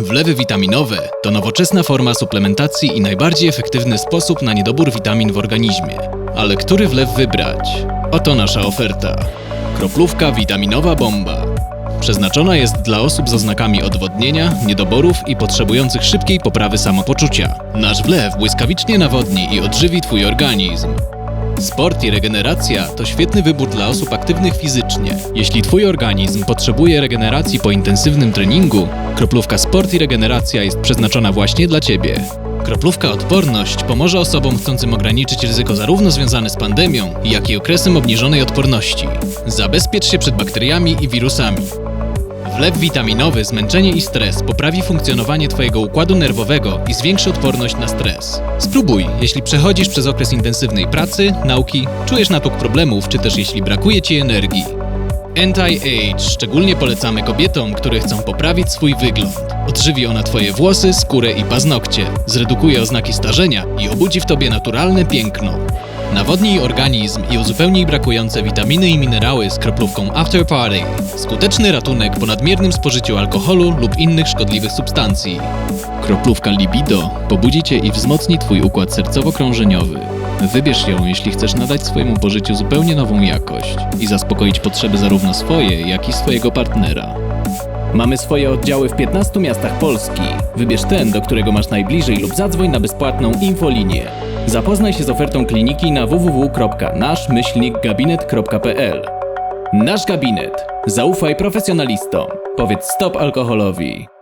Wlewy witaminowe to nowoczesna forma suplementacji i najbardziej efektywny sposób na niedobór witamin w organizmie. Ale który wlew wybrać? Oto nasza oferta. Kroplówka witaminowa bomba. Przeznaczona jest dla osób z oznakami odwodnienia, niedoborów i potrzebujących szybkiej poprawy samopoczucia. Nasz wlew błyskawicznie nawodni i odżywi Twój organizm. Sport i regeneracja to świetny wybór dla osób aktywnych fizycznie. Jeśli Twój organizm potrzebuje regeneracji po intensywnym treningu, kroplówka Sport i Regeneracja jest przeznaczona właśnie dla Ciebie. Kroplówka Odporność pomoże osobom chcącym ograniczyć ryzyko zarówno związane z pandemią, jak i okresem obniżonej odporności. Zabezpiecz się przed bakteriami i wirusami. Wlew witaminowy, zmęczenie i stres poprawi funkcjonowanie Twojego układu nerwowego i zwiększy odporność na stres. Spróbuj, jeśli przechodzisz przez okres intensywnej pracy, nauki, czujesz natłok problemów, czy też jeśli brakuje Ci energii. Anti-Age szczególnie polecamy kobietom, które chcą poprawić swój wygląd. Odżywi ona Twoje włosy, skórę i paznokcie, zredukuje oznaki starzenia i obudzi w Tobie naturalne piękno. Nawodnij organizm i uzupełnij brakujące witaminy i minerały z kroplówką After Party. Skuteczny ratunek po nadmiernym spożyciu alkoholu lub innych szkodliwych substancji. Kroplówka Libido pobudzi Cię i wzmocni Twój układ sercowo-krążeniowy. Wybierz ją, jeśli chcesz nadać swojemu pożyciu zupełnie nową jakość i zaspokoić potrzeby zarówno swoje, jak i swojego partnera. Mamy swoje oddziały w 15 miastach Polski. Wybierz ten, do którego masz najbliżej lub zadzwoń na bezpłatną infolinię. Zapoznaj się z ofertą kliniki na www.nasz-gabinet.pl Nasz gabinet. Zaufaj profesjonalistom. Powiedz stop alkoholowi.